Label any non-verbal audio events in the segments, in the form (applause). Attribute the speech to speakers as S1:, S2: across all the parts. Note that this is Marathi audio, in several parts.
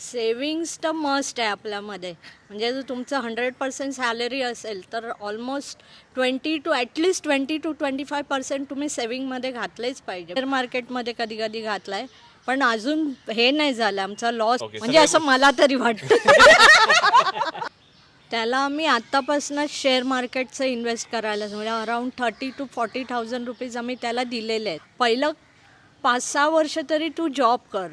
S1: सेविंग्स तर मस्ट आहे आपल्यामध्ये. म्हणजे जर तुमचं हंड्रेड पर्सेंट सॅलरी असेल तर almost twenty two at least twenty two twenty five percent तुम्ही सेविंगमध्ये घातलेच पाहिजे. शेअर मार्केटमध्ये कधी कधी घातलाय पण अजून हे नाही झालं. आमचा लॉस
S2: Okay,
S1: म्हणजे असं मला तरी वाटतं. त्याला आम्ही आत्तापासूनच शेअर मार्केटचं इन्व्हेस्ट करायला म्हणजे around thirty to forty thousand rupees आम्ही त्याला दिलेले आहेत. पहिलं पाच सहा वर्ष तरी तू जॉब कर.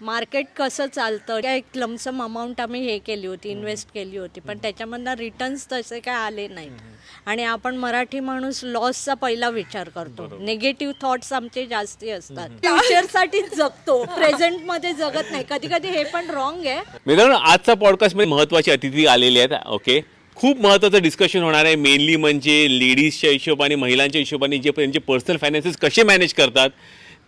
S1: मार्केट कसं चालतं? त्या एक लमसम अमाऊंट आम्ही हे केली होती इन्व्हेस्ट केली होती. पण त्याच्यामधनं रिटर्न्स तसे काय आले नाहीत. आणि आपण मराठी माणूस लॉसचा पहिला विचार करतो. निगेटिव्ह थॉट्स आमचे जास्ती असतात. फ्युचरसाठीच जगतो. प्रेझेंटमध्ये जगत नाही. कधी कधी हे पण रॉंग आहे.
S2: मित्रांनो आजचा पॉडकास्टमध्ये महत्त्वाचे अतिथी आलेले आहेत ओके खूप महत्त्वाचं डिस्कशन होणार आहे. मेनली म्हणजे लेडीजच्या हिशोबाने महिलांच्या हिशोबाने जे त्यांचे पर्सनल फायनान्सेस कसे मॅनेज करतात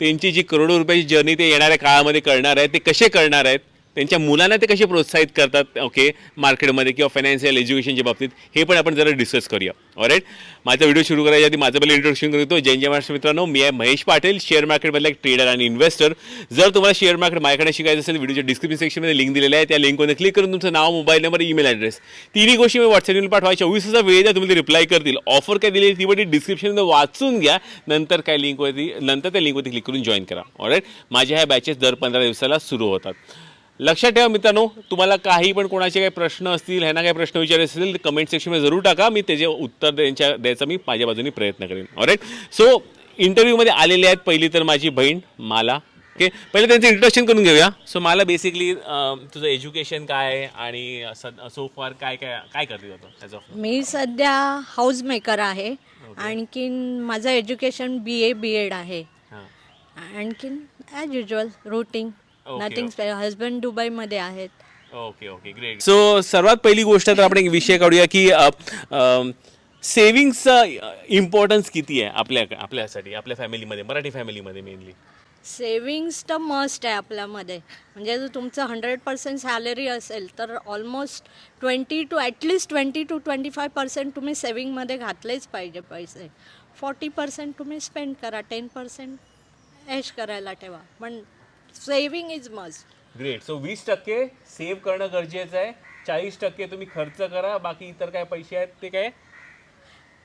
S2: त्यांची जी करोडो रुपयाची जर्नी ते येणाऱ्या काळामध्ये करणार आहेत ते कसे करणार आहेत त्यांच्या मुलांना ते कसे प्रोत्साहित करतात ओके मार्केटमध्ये किंवा फायनान्शियल एज्युकेशनच्या बाबतीत हे पण आपण जरा डिस्कस करूया. ऑरेट माझा व्हिडिओ सुरू करायच्या आधी माझं पहिलं इंट्रोडक्शन करतो जैन जय महाराष्ट्र मित्रांनो. मी आहे महेश पाटील शेअर मार्केटमधला एक ट्रेडर आणि इन्व्हेस्टर जर तुम्हाला शेअर मार्केट माझ्याकडे शिकायचं असेल व्हिडिओच्या डिस्क्रिप्शन सेक्शनमध्ये लिंक दिलेलं आहे. त्या लिंकमध्ये क्लिक करून तुमचं नाव मोबाईल नंबर ईमेल ॲड्रेस तिन्ही गोष्टी मी व्हॉट्सअपवर पाठवा. चोवीस तासा वेळ द्या तुम्ही रिप्लाय करतील. ऑफर काय दिली ती पण डिस्क्रिप्शनमध्ये वाचून घ्या. नंतर काय लिंकवरती नंतर त्या लिंकवरती क्लिक करून जॉईन करा. ऑरेट माझ्या ह्या बॅचेस दर पंधरा दिवसाला सुरू होतात. लक्षात ठेवा मित्रांनो तुम्हाला काही पण कोणाचे काही प्रश्न असतील ह्यांना काही प्रश्न विचारायचे असतील तर कमेंट सेक्शनमध्ये जरूर टाका. मी त्याचे उत्तर द्यायच्या द्यायचा मी माझ्या बाजूने प्रयत्न करेन. ऑलराईट सो इंटरव्ह्यूमध्ये आलेले आहेत पहिली तर माझी बहीण माला. ओके पहिले त्यांचं इंट्रोडक्शन करून घेऊया. सो मला बेसिकली तुझं एज्युकेशन काय आहे आणि सो फार काय काय काय करते जातो ऑफ
S1: मी सध्या हाऊस मेकर आहे आणखीन माझं education B A B Ed आहे. आणखीन as usual routine
S2: Okay,
S1: nothing husband दुबईमध्ये आहेत.
S2: ओके ओके ग्रेट सो सर्वात पहिली गोष्ट तर आपण एक विषय काढूया की सेविंगचा इम्पॉर्टन्स किती आहे आपल्या आपल्यासाठी आपल्या फॅमिलीमध्ये मराठी फॅमिलीमध्ये मेनली
S1: सेविंग्स तर मस्ट आहे आपल्यामध्ये. म्हणजे जर तुमचं हंड्रेड पर्सेंट सॅलरी असेल तर almost twenty two at least twenty two twenty five percent तुम्ही सेविंगमध्ये घातलेच पाहिजे पैसे. फॉर्टी पर्सेंट तुम्ही स्पेंड करा टेन पर्सेंट ऐश करायला ठेवा. पण saving is must
S2: great so वीस टक्के सेव्ह करणं गरजेचं आहे. चाळीस टक्के तुम्ही खर्च करा. बाकी इतर काय पैसे आहेत ते काय?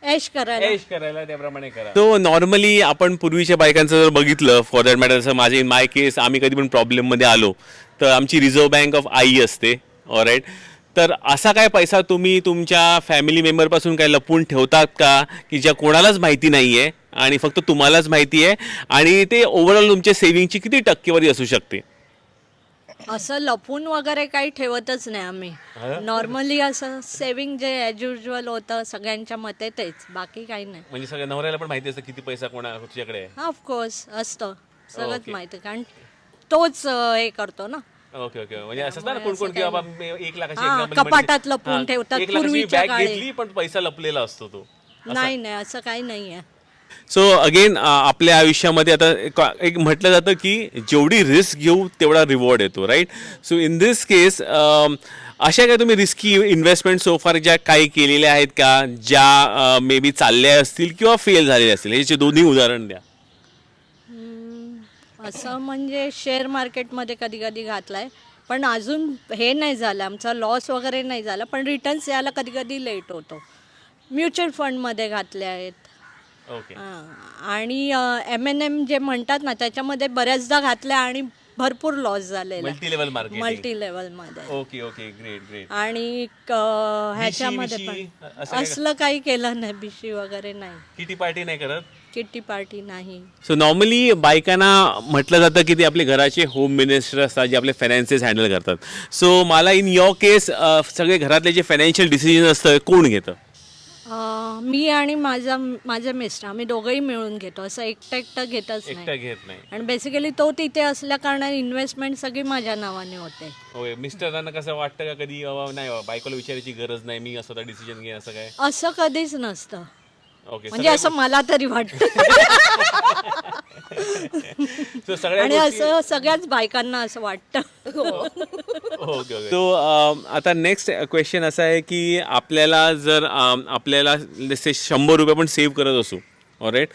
S1: ऐश करायला.
S2: ऐश करायला त्याप्रमाणे करा. तो नॉर्मली आपण पूर्वीच्या बायकांचं जर बघितलं फॉर दॅट मॅटर जसं माझे इन माय केस आम्ही कधी पण प्रॉब्लेममध्ये आलो तर आमची रिझर्व्ह बँक ऑफ आई असते. ऑराईट तर असा काय पैसा तुम्ही तुमच्या फॅमिली मेंबरपासून काय लपवून ठेवतात का? की ज्या कोणालाच माहिती नाही आहे आणि फक्त तुम्हालाच माहिती आहे आणि ते ओव्हरऑल तुमच्या सेव्हिंगची किती टक्केवारी असू शकते?
S1: असं लपून वगैरे काही ठेवतच नाही आम्ही. नॉर्मली असं सेविंग जे ॲज युजल होतं सगळ्यांच्या मते तेच. बाकी काही नाही.
S2: म्हणजे सगळ्या नवऱ्याला पण माहिती असतं किती पैसा कोणा तुझ्याकडे आहे.
S1: ऑफकोर्स असतं. सगळंच. माहिती कारण तोच अं, हे करतो ना.
S2: Okay okay. म्हणजे असं असतं ना कोण कोण की बाबा मी एक लाखाची
S1: हा,
S2: example
S1: कपाटात
S2: म्हणजे-
S1: लपवून
S2: हा,
S1: ठेवतात
S2: एक लाखाची
S1: पूर्वीच्या
S2: बॅग
S1: काळी.
S2: घेतली पण पैसा लपलेला असतो तो.
S1: नाही नाही असं काही नाही आहे
S2: सो अगेन आपल्या आयुष्यामध्ये आता एक- एक म्हटलं जातं की जेवढी रिस्क घेऊ तेवढा रिवॉर्ड येतो right so in this case अशा काय तुम्ही रिस्की इन्व्हेस्टमेंट सोफार ज्या काही केलेल्या आहेत का ज्या मे बी चालल्या असतील किंवा फेल झालेल्या असतील? याचे दोन्ही उदाहरण द्या.
S1: असं म्हणजे शेअर मार्केटमध्ये कधी कधी घातलाय. पण अजून हे नाही झालं आमचा लॉस वगैरे नाही झाला पण रिटर्न्स यायला कधी कधी लेट होतो. म्युच्युअल फंडमध्ये घातले आहेत.
S2: ओके.
S1: आणि एम एन एम जे म्हणतात ना त्याच्यामध्ये बऱ्याचदा घातल्या आणि भरपूर लॉस झालेला.
S2: मल्टी लेवल मार्केट
S1: मल्टी लेवलमध्ये
S2: ओके ओके ग्रेट ग्रेट
S1: आणि क- ह्याच्यामध्ये पण.
S2: असं
S1: असलं काही केलं नाही बिशी वगैरे नाही.
S2: किती पार्टी नाही करत?
S1: किट्टी पार्टी नाही.
S2: सो नॉर्मली बायकांना म्हटलं जातं की ते आपले घराचे होम मिनिस्टर असतात जे आपले फायनान्सेस हँडल करतात. सो मला इन युअर केस सगळे घरातले जे फायनान्शियल डिसिजन असतं कोण घेतं?
S1: अं, मी आणि माझा माझे मिस्टर आम्ही दोघंही मिळून घेतो. असं एकटं एकटं घेतच नाही.
S2: एकटा घेत नाही.
S1: आणि बेसिकली तो तिथे असल्या कारणाने इन्व्हेस्टमेंट सगळी माझ्या नावाने होते.
S2: होय मिस्टरांना कसं वाटतं का कधी बाबा नाही बाबा, बायकोला विचारायची गरज नाही मी स्वतः डिसिजन घे असं काय?
S1: असं कधीच नसतं.
S2: ओके
S1: म्हणजे असं मला तरी वाटतं. (laughs)
S2: सगळ्या
S1: आणि असं सगळ्याच बायकांना असं वाटतं.
S2: ओके ओके सो आता नेक्स्ट क्वेश्चन असा आहे की आपल्याला जर um, आपल्याला जसे शंभर रुपये आपण सेव्ह करत असू ऑलराईट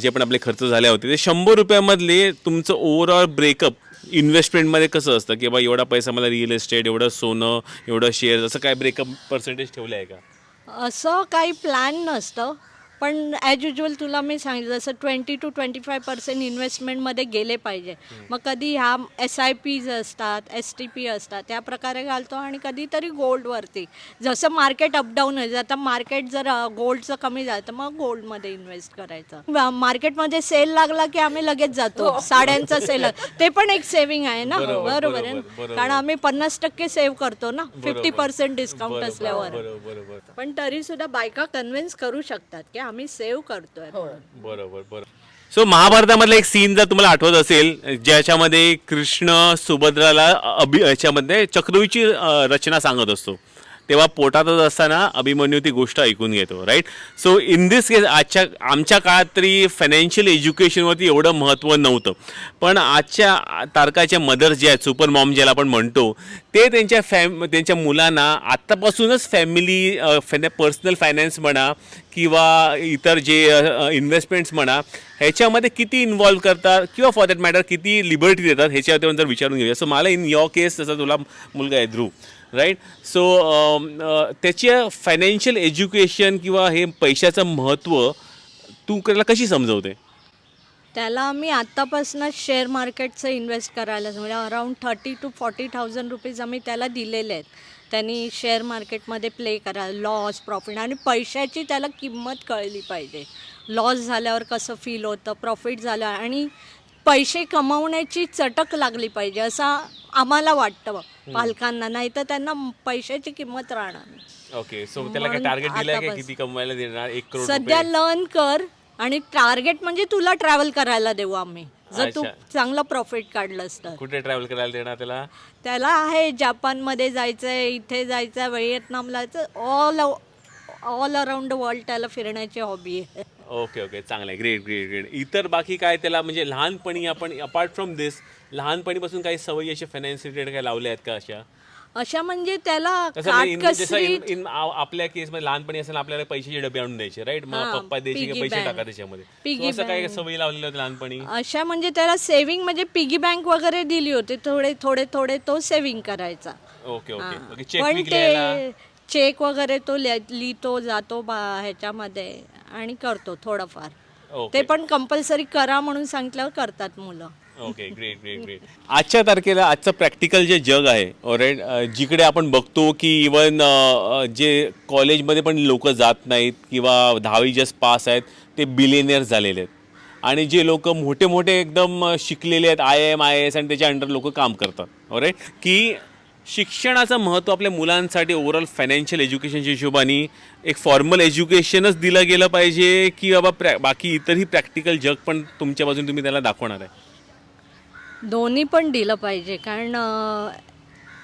S2: जे पण आपले खर्च झाले होते ते शंभर रुपयामधले तुमचं ओव्हरऑल ब्रेकअप इन्व्हेस्टमेंटमध्ये कसं असतं? की बा एवढा पैसा मला रिअल एस्टेट एवढं सोनं एवढं शेअर असं काय ब्रेकअप पर्सेंटेज ठेवलं आहे का?
S1: असं काही प्लॅन नसतं. पण ॲज युजल तुला मी सांगितलं जसं twenty two twenty five percent इन्व्हेस्टमेंटमध्ये गेले पाहिजे. मग कधी ह्या एस आय पीज असतात एस टी पी असतात त्या प्रकारे घालतो आणि कधीतरी गोल्डवरती जसं मार्केट अपडाऊन आहे आता मार्केट जर गोल्डचं कमी झालं तर मग गोल्डमध्ये इन्व्हेस्ट करायचं. मार्केटमध्ये सेल लागला की आम्ही लगेच जातो. साड्यांचा सेल ते पण एक सेव्हिंग आहे ना?
S2: बरोबर,
S1: आहे कारण आम्ही पन्नास टक्के सेव्ह करतो ना? फिफ्टी पर्सेंट डिस्काउंट असल्यावर. पण तरी सुद्धा बायका कन्व्हिन्स करू शकतात की आम्ही सेव्ह करतोय.
S2: बरोबर बरोबर. सो महाभारतामधला एक सीन जर तुम्हाला आठवत असेल ज्याच्यामध्ये कृष्ण सुभद्राला अभि याच्यामध्ये चक्रव्यूची अ, रचना सांगत असतो. तेव्हा पोटातच असताना अभिमन्यू ती गोष्ट ऐकून घेतो right so in this case आजच्या आमच्या काळात तरी फायनान्शियल एज्युकेशनवरती एवढं महत्त्व नव्हतं. पण आजच्या तारकाच्या मदर जे आहेत सुपर मॉम ज्याला आपण म्हणतो ते त्यांच्या फॅम त्यांच्या मुलांना आत्तापासूनच फॅमिली पर्सनल फायनान्स म्हणा किंवा इतर जे इन्व्हेस्टमेंट्स म्हणा ह्याच्यामध्ये किती इन्व्हॉल्व करतात किंवा फॉर दॅट मॅटर किती लिबर्टी देतात ह्याच्यावर जर विचारून घेऊया. सो मला इन युअर केस जसा तुला मुलगा आहे ध्रुव. राईट सो त्याच्या फायनान्शियल एज्युकेशन किंवा हे पैशाचं महत्त्व तू त्याला कशी समजवते?
S1: त्याला आम्ही आत्तापासूनच शेअर मार्केटचं इन्व्हेस्ट करायला म्हणजे around thirty to forty thousand rupees आम्ही त्याला दिलेले आहेत. त्यांनी शेअर मार्केटमध्ये प्ले करा लॉस प्रॉफिट आणि पैशाची त्याला किंमत कळली पाहिजे. लॉस झाल्यावर कसं फील होतं प्रॉफिट झालं आणि पैसे कमवण्याची चटक लागली पाहिजे असं आम्हाला वाटतं पालकांना. नाही तर त्यांना पैशाची किंमत राहणार नाही.
S2: ओके सो त्याला काय टार्गेट दिलं आहे का. किती कमवायला देणार? एक करोड
S1: सध्या लर्न कर आणि टार्गेट म्हणजे तुला ट्रॅव्हल करायला देऊ आम्ही. जर तू
S2: अच्छा.
S1: चांगलं प्रॉफिट काढलंस तर
S2: कुठे ट्रॅव्हल करायला देणार त्याला?
S1: त्याला आहे जपानमध्ये जायचंय इथे जायचं व्हिएतनामला ऑल ऑल अराउंड वर्ल्ड त्याला फिरण्याची हॉबी आहे.
S2: ओके ओके चांगलं आहे ग्रेट ग्रेट ग्रेट इतर बाकी काय त्याला म्हणजे लहानपणी आपण अपार्ट फ्रॉम दिस लहानपणीपासून काही सवयी अशा फायनान्स रिलेटेड काय लावल्या आहेत का अशा?
S1: अशा म्हणजे त्याला
S2: तसं म्हणजे जसं आ- आपल्या केसमध्ये लहानपणी असेल आपल्याला पैशाचे डबे आणून द्यायचे राईट मग
S1: हां,
S2: पप्पा द्यायचे की
S1: piggy
S2: पैसे
S1: bank.
S2: टाका त्याच्यामध्ये.
S1: Piggy
S2: So असं काय. सवयी लावलेल्या होत्या लहानपणी?
S1: अशा म्हणजे त्याला सेव्हिंग म्हणजे पिगी बँक वगैरे दिली होती. थोडे थोडे थोडे तो सेव्हिंग करायचा.
S2: Okay okay. ओके चेक
S1: पण ते चेक वगैरे तो लिह- लिहितो जातो बा- ह्याच्यामध्ये. आणि करतो थोडंफार. ते
S2: ओके
S1: पण कंपल्सरी करा म्हणून सांगितल्यावर करतात मुलं.
S2: ओके ग्रेट ग्रेट ग्रेट आजच्या तारखेला आजचं प्रॅक्टिकल जे जग आहे ऑलराईट जिकडे आपण बघतो की इवन जे कॉलेजमध्ये पण लोक जात नाहीत किंवा दहावी जस्ट पास आहेत ते बिलिनियर झालेले आहेत. आणि जे लोक मोठे मोठे एकदम शिकलेले आहेत आय एम आय एस आणि त्याच्या अंडर लोक काम करतात ऑलराईट की शिक्षणाचं महत्त्व आपल्या मुलांसाठी ओव्हरऑल फायनान्शियल एज्युकेशनच्या हिशोबाने एक फॉर्मल एज्युकेशनच दिलं गेलं पाहिजे की बाबा प्रॅ बाकी इतरही प्रॅक्टिकल जग पण तुमच्या बाजूने तुम्ही त्याला दाखवणार आहे?
S1: दोन्ही पण दिलं पाहिजे. कारण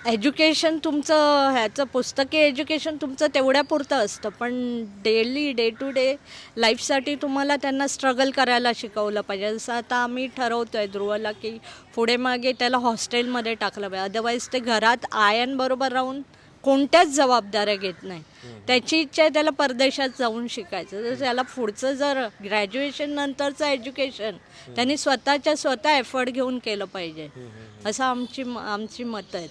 S1: एज्युकेशन तुमचं ह्याचं पुस्तकी एज्युकेशन तुमचं तेवढ्यापुरतं असतं. पण डेली डे टू डे लाईफसाठी तुम्हाला त्यांना स्ट्रगल करायला शिकवलं पाहिजे. जसं आता आम्ही ठरवतो आहे ध्रुवला की पुढे मागे त्याला हॉस्टेलमध्ये टाकलं पाहिजे. अदरवाईज ते घरात आयांबरोबर राहून कोणत्याच जबाबदाऱ्या घेत नाही. त्याची इच्छा आहे त्याला परदेशात जाऊन शिकायचं. तर त्याला पुढचं जर ग्रॅज्युएशन नंतरचं एज्युकेशन त्यांनी स्वतःच्या स्वतः एफर्ट घेऊन केलं पाहिजे. असं आमची आमची मतं आहेत.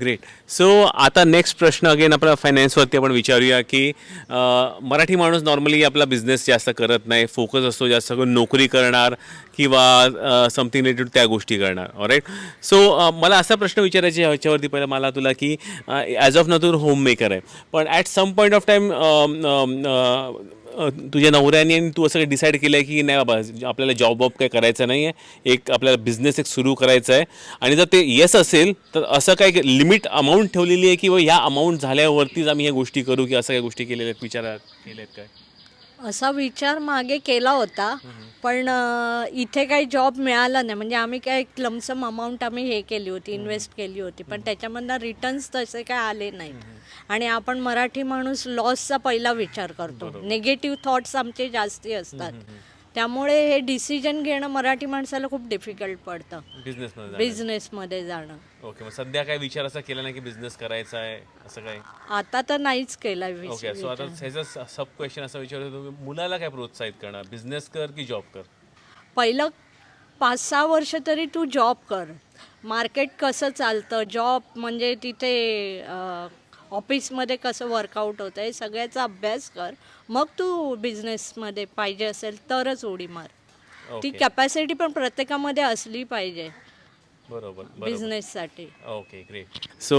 S2: ग्रेट सो आता नेक्स्ट प्रश्न अगेन आपला फायनान्सवरती आपण विचारूया की मराठी माणूस नॉर्मली आपला बिझनेस जास्त करत नाही फोकस असतो जास्त करून नोकरी करणार किंवा समथिंग रिलेटेड त्या गोष्टी करणार. राईट सो मला असा प्रश्न विचारायचा ह्याच्यावरती पहिला मला तुला की ॲज ऑफ नतूर होम मेकर आहे. पण at some point of time तुझ्या नवऱ्याने आणि तू असं काही डिसाईड केलं आहे की नाही बाबा आपल्याला जॉब वॉब काही करायचं नाही आहे एक आपल्याला बिझनेस एक सुरू करायचा आहे. आणि जर ते येस असेल तर असं काही लिमिट अमाऊंट ठेवलेली आहे की व ह्या अमाऊंट झाल्यावरतीच आम्ही ह्या गोष्टी करू की असं काही गोष्टी केलेल्या आहेत विचार केल्या आहेत काय?
S1: असा विचार मागे केला होता. पण अ, इथे काही जॉब मिळाला नाही. म्हणजे आम्ही काय लमसम अमाऊंट आम्ही हे केली होती इन्व्हेस्ट केली होती. पण त्याच्यामधनं रिटर्न्स तसे काय आले नाहीत आणि आपण मराठी माणूस लॉसचा पहिला विचार करतो. निगेटिव्ह थॉट्स आमचे जास्ती असतात. त्यामुळे हे डिसिजन घेणं मराठी माणसाला खूप डिफिकल्ट पडतं.
S2: बिझनेसमध्ये
S1: बिझनेसमध्ये जाणं.
S2: ओके मग सध्या काय विचार असा केला नाही की बिझनेस करायचा आहे असं काय
S1: आता तर नाहीच केला
S2: ओके सो आता ह्याचं सब क्वेश्चन असं विचारतो तुम्ही मुलाला काय प्रोत्साहित करणार? बिझनेस कर की जॉब कर?
S1: पहिलं पाच सहा वर्ष तरी तू जॉब कर. मार्केट कसं चालतं? जॉब म्हणजे तिथे अ, ऑफिसमध्ये कसं वर्कआउट होतं हे सगळ्याचा अभ्यास कर. मग तू बिझनेसमध्ये पाहिजे असेल तरच उडी मार. ती. कॅपॅसिटी पण प्रत्येकामध्ये असली पाहिजे.
S2: बरोबर
S1: बिझनेससाठी
S2: okay great so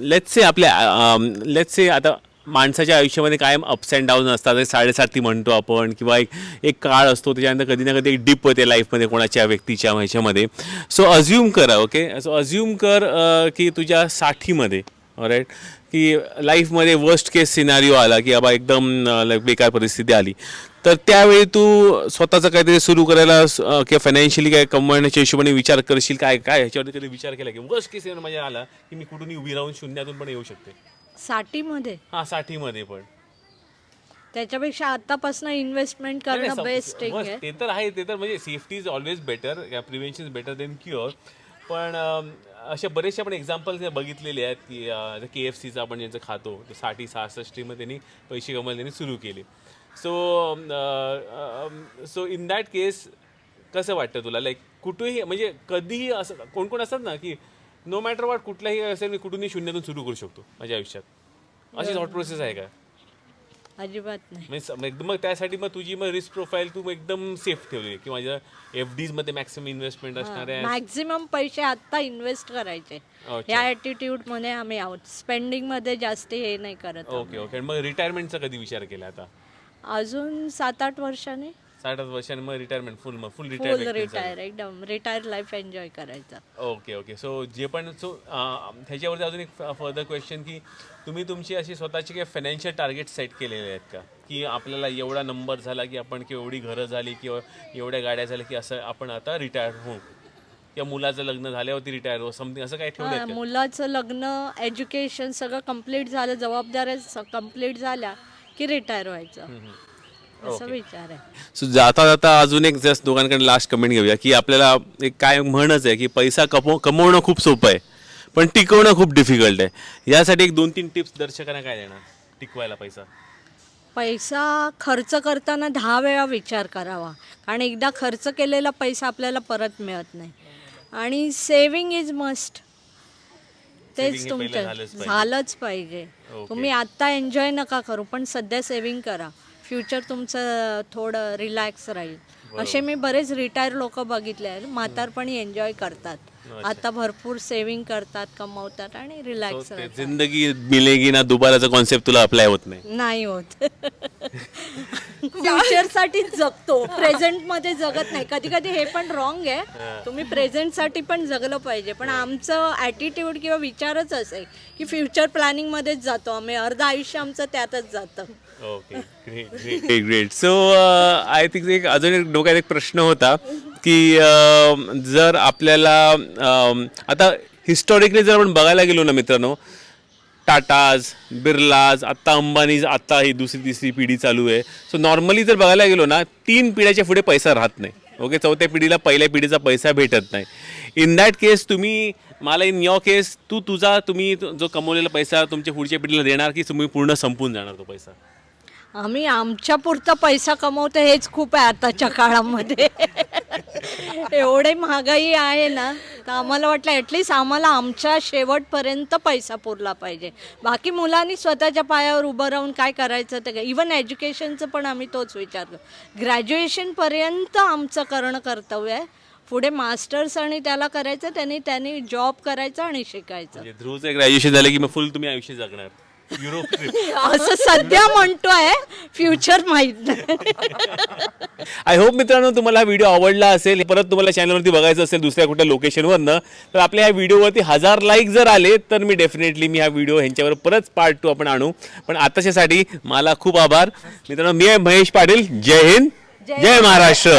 S2: let's say आपल्या लेट्स से आता माणसाच्या आयुष्यामध्ये कायम अप्स अँड डाऊन असतात. साडेसाती म्हणतो आपण किंवा एक एक काळ असतो त्याच्यानंतर कधी ना कधी एक डिप होते लाईफमध्ये कोणाच्या व्यक्तीच्या ह्याच्यामध्ये. सो अज्युम करा ओके सो अज्युम कर अं, की तुझ्या साठीमध्ये राईट की लाईफमध्ये वर्स्ट केस सिनारिओ आला की बाबा एकदम like बेकार परिस्थिती आली. तर त्यावेळी तू स्वतःचं काहीतरी सुरू करायला अं, किंवा फायनान्शियली काय कमवण्याच्या हिशोबाने विचार करशील काय काय ह्याच्यावरती कधी विचार केला की वर्स्ट केस माझ्या आला की मी कुठूनही उभी राहून शून्यातून पण येऊ शकते?
S1: साठीमध्ये.
S2: हा साठीमध्ये पण.
S1: त्याच्यापेक्षा आतापासून इन्व्हेस्टमेंट करणं
S2: नाही,
S1: बेस्ट. आहे.
S2: ते तर आहे ते तर म्हणजे safety is always better prevention is better than cure पण अं, असे बरेचसे आपण एक्झाम्पल्स बघितलेले आहेत की के एफ सीचा आपण ज्यांचं खातो तर साठी सहासष्टीमध्ये त्यांनी पैसे कमवायला त्यांनी सुरू केले. So so in that case कसं वाटतं तुला? लाईक कुठेही म्हणजे कधीही असं कोण कोण असतात ना की नो मॅटर वाट कुठलाही असेल मी कुठूनही शून्यातून सुरू करू शकतो माझ्या आयुष्यात. अशी थॉट प्रोसेस आहे का?
S1: अजिबात नाही.
S2: म्हणजे एकदम मग त्यासाठी मग तुझी मग रिस्क प्रोफाईल तू एकदम सेफ ठेवली की माझ्या एफ डीजमध्ये मॅक्सिमम इन्व्हेस्टमेंट असणार आहे.
S1: मॅक्झिमम पैसे आता इन्व्हेस्ट करायचे.
S2: अच्छा.
S1: या ॲटिट्यूडमध्ये आम्ही आहोत स्पेंडिंगमध्ये जास्त हे नाही करत.
S2: ओके ओके मग रिटायरमेंटचा कधी विचार केला आता?
S1: अजून सात आठ वर्षाने.
S2: साठ आठ वर्षांनी मग रिटायरमेंट फुल मग फुल
S1: रिटायर एकदम. रिटायर लाईफ एन्जॉय करायचा.
S2: ओके ओके सो जे पण सो ह्याच्यावरती अजून एक फर्दर क्वेश्चन की तुम्ही तुमची अशी स्वतःची काही फायनान्शियल टार्गेट सेट केलेले आहेत का? की आपल्याला एवढा नंबर झाला की आपण किंवा एवढी घरं झाली किंवा एवढ्या गाड्या झाल्या की असं आपण आता रिटायर होऊ? किंवा मुलाचं लग्न झाल्यावरती रिटायर हो समथिंग असं काय ठेवलं
S1: मुलाचं लग्न एज्युकेशन सगळं कंप्लीट झालं जबाबदाऱ्या कंप्लीट झाल्या की रिटायर व्हायचं. असं विचार आहे.
S2: सो जाता जाता अजून एक जस्ट दोघांकडे लास्ट कमेंट घेऊया की आपल्याला एक काय म्हणच आहे की पैसा कमव कमवणं खूप सोपं आहे पण टिकवणं खूप डिफिकल्ट आहे. यासाठी एक दोन तीन टिप्स दर्शकांना काय देणार? टिकवायला पैसा.
S1: पैसा खर्च करताना दहा वेळा विचार करावा. कारण एकदा खर्च केलेला पैसा आपल्याला परत मिळत नाही. आणि सेविंग इज मस्ट तेच तुमचं
S2: झालंच पाहिजे.
S1: तुम्ही आत्ता एन्जॉय नका करू पण सध्या सेविंग करा. फ्युचर तुमचं थोडं रिलॅक्स राहील. असे मी बरेच रिटायर लोक बघितले आहेत. म्हातारपणी एन्जॉय करतात. आता भरपूर सेविंग करतात कमवतात आणि रिलॅक्स
S2: जिंदगी मिलेगी ना दुबाराचा कॉन्सेप्ट तुला अप्लाय होत नाही.
S1: नाही होत. (laughs) (laughs) फ्युचरसाठी जगतो. प्रेझेंटमध्ये जगत नाही. कधी कधी हे पण रॉंग आहे. तुम्ही प्रेझेंटसाठी पण जगलं पाहिजे. पण आमचं ॲटिट्यूड किंवा विचारच असे की फ्युचर प्लॅनिंग मध्येच जातो आम्ही. अर्ध आयुष्य आमचं त्यातच जातं.
S2: Okay great great great so I think एक अजून एक डोक्यात एक प्रश्न होता की अं, जर आपल्याला अं, आता हिस्टॉरिकली जर आपण बघायला गेलो ना मित्रांनो टाटाज बिर्लाज आत्ता अंबानी आत्ता ही दुसरी तिसरी पिढी चालू आहे. सो नॉर्मली जर बघायला गेलो ना तीन पिढ्याच्या पुढे पैसा राहत नाही. ओके चौथ्या पिढीला पहिल्या पिढीचा पैसा भेटत नाही. इन दॅट केस तुम्ही मला इन युअर केस तू तुझा तुम्ही जो कमवलेला पैसा तुमच्या पुढच्या पिढीला देणार की तुम्ही पूर्ण संपून जाणार तो पैसा?
S1: आम्ही आमच्या पुरता पैसा कमवतो हेच खूप आहे आताच्या काळामध्ये. एवढे महागाई आहे ना तर आम्हाला वाटलं ॲटलिस्ट आम्हाला आमच्या शेवटपर्यंत पैसा पुरला पाहिजे. बाकी मुलांनी स्वतःच्या पायावर उभं राहून काय करायचं ते काय इवन एज्युकेशनचं पण आम्ही तोच विचार करतो. ग्रॅज्युएशनपर्यंत आमचं करणं कर्तव्य आहे. पुढे मास्टर्स आणि त्याला करायचं त्यांनी त्यांनी जॉब करायचा आणि शिकायचं.
S2: म्हणजे ध्रुवचं ग्रॅज्युएशन झालं की मग फुल तुम्ही आयुष्य जगणार. Europe trip. (laughs)
S1: असं सध्या म्हणतोय फ्युचर माहीत नाही.
S2: आय होप मित्रांनो तुम्हाला हा व्हिडिओ आवडला असेल. परत तुम्हाला चॅनलवरती बघायचं असेल दुसऱ्या कुठल्या लोकेशनवरनं तर आपल्या ह्या व्हिडिओवरती हजार लाईक जर आले तर मी डेफिनेटली मी हा व्हिडिओ ह्यांच्यावर परत पार्ट टू आपण आणू. पण आताच्यासाठी मला खूप आभार. मित्रांनो मी आहे महेश पाटील. जय हिंद. जय महाराष्ट्र.